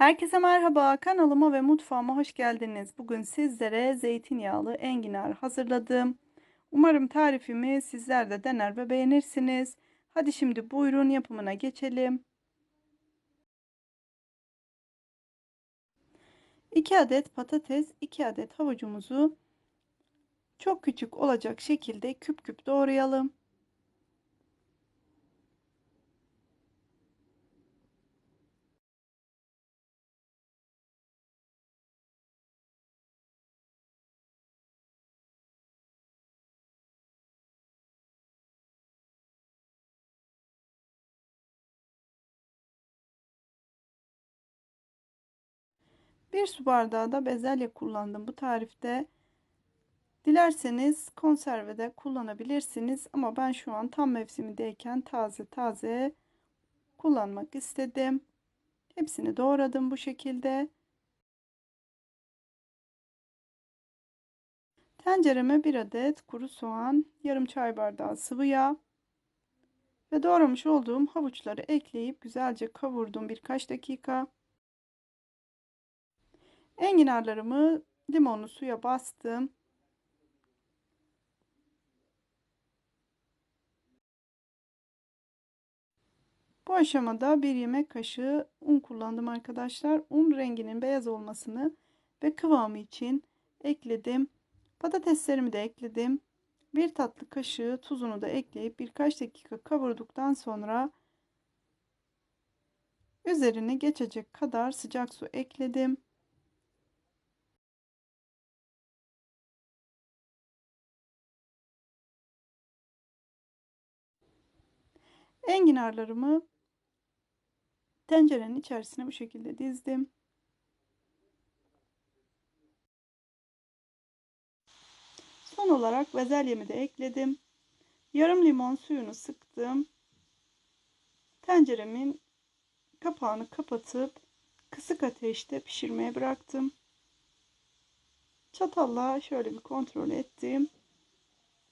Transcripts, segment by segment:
Herkese merhaba, kanalıma ve mutfağıma hoş geldiniz. Bugün sizlere zeytinyağlı enginar hazırladım. Umarım tarifimi sizler de dener ve beğenirsiniz. Hadi şimdi buyurun yapımına geçelim. 2 adet patates, 2 adet havucumuzu çok küçük olacak şekilde küp küp doğrayalım. Bir su bardağı da bezelye kullandım bu tarifte. Dilerseniz konservede kullanabilirsiniz ama ben şu an tam mevsimindeyken taze taze kullanmak istedim. Hepsini doğradım bu şekilde. Tencereme bir adet kuru soğan, yarım çay bardağı sıvı yağ ve doğramış olduğum havuçları ekleyip güzelce kavurdum birkaç dakika. Enginarlarımı limonlu suya bastım. Bu aşamada bir yemek kaşığı un kullandım arkadaşlar. Un renginin beyaz olmasını ve kıvamı için ekledim. Patateslerimi de ekledim. Bir tatlı kaşığı tuzunu da ekleyip birkaç dakika kavurduktan sonra üzerine geçecek kadar sıcak su ekledim. Enginarlarımı tencerenin içerisine bu şekilde dizdim. Son olarak bezelyemi de ekledim. Yarım limon suyunu sıktım. Tenceremin kapağını kapatıp kısık ateşte pişirmeye bıraktım. Çatalla şöyle bir kontrol ettim.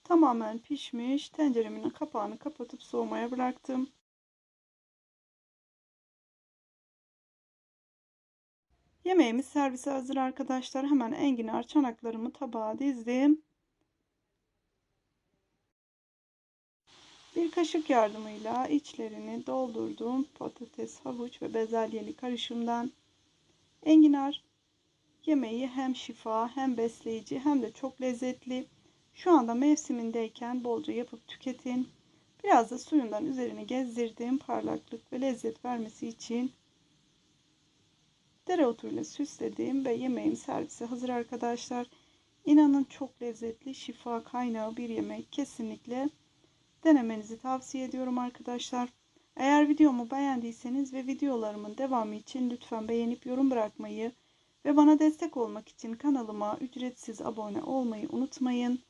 Tamamen pişmiş. Tenceremin kapağını kapatıp soğumaya bıraktım. Yemeğimiz servise hazır arkadaşlar. Hemen enginar çanaklarımı tabağa dizdim. Bir kaşık yardımıyla içlerini doldurdum. Patates, havuç ve bezelyeli karışımdan enginar yemeği hem şifa hem besleyici hem de çok lezzetli. Şu anda mevsimindeyken bolca yapıp tüketin. Biraz da suyundan üzerine gezdirdim parlaklık ve lezzet vermesi için. Dereotuyla süsledim ve yemeğim servise hazır arkadaşlar. İnanın çok lezzetli, şifa kaynağı bir yemek. Kesinlikle denemenizi tavsiye ediyorum arkadaşlar. Eğer videomu beğendiyseniz ve videolarımın devamı için lütfen beğenip yorum bırakmayı ve bana destek olmak için kanalıma ücretsiz abone olmayı unutmayın.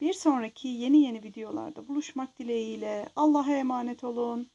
Bir sonraki yeni yeni videolarda buluşmak dileğiyle Allah'a emanet olun.